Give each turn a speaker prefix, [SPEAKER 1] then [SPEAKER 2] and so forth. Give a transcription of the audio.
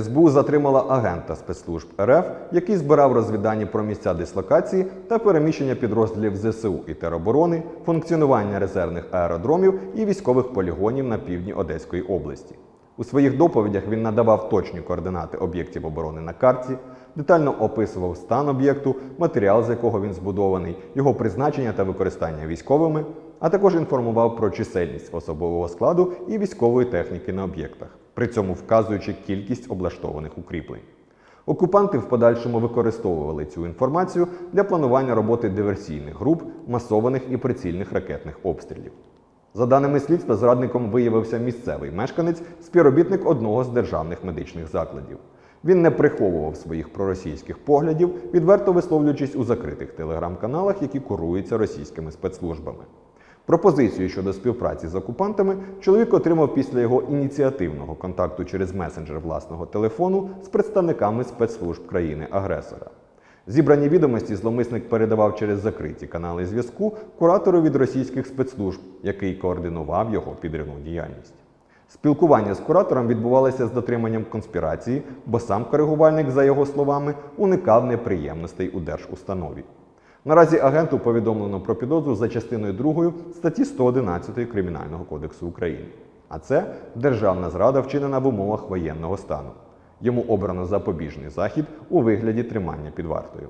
[SPEAKER 1] СБУ затримала агента спецслужб РФ, який збирав розвіддані про місця дислокації та переміщення підрозділів ЗСУ і тероборони, функціонування резервних аеродромів і військових полігонів на півдні Одеської області. У своїх доповідях він надавав точні координати об'єктів оборони на карті, детально описував стан об'єкту, матеріал, з якого він збудований, його призначення та використання військовими, а також інформував про чисельність особового складу і військової техніки на об'єктах, при цьому вказуючи кількість облаштованих укріплень. Окупанти в подальшому використовували цю інформацію для планування роботи диверсійних груп, масованих і прицільних ракетних обстрілів. За даними слідства, зрадником виявився місцевий мешканець, співробітник одного з державних медичних закладів. Він не приховував своїх проросійських поглядів, відверто висловлюючись у закритих телеграм-каналах, які куруються російськими спецслужбами. Пропозицію щодо співпраці з окупантами чоловік отримав після його ініціативного контакту через месенджер власного телефону з представниками спецслужб країни-агресора. Зібрані відомості зловмисник передавав через закриті канали зв'язку куратору від російських спецслужб, який координував його підривну діяльність. Спілкування з куратором відбувалося з дотриманням конспірації, бо сам коригувальник, за його словами, уникав неприємностей у держустанові. Наразі агенту повідомлено про підозру за частиною 2 статті 111 Кримінального кодексу України. А це державна зрада, вчинена в умовах воєнного стану. Йому обрано запобіжний захід у вигляді тримання під вартою.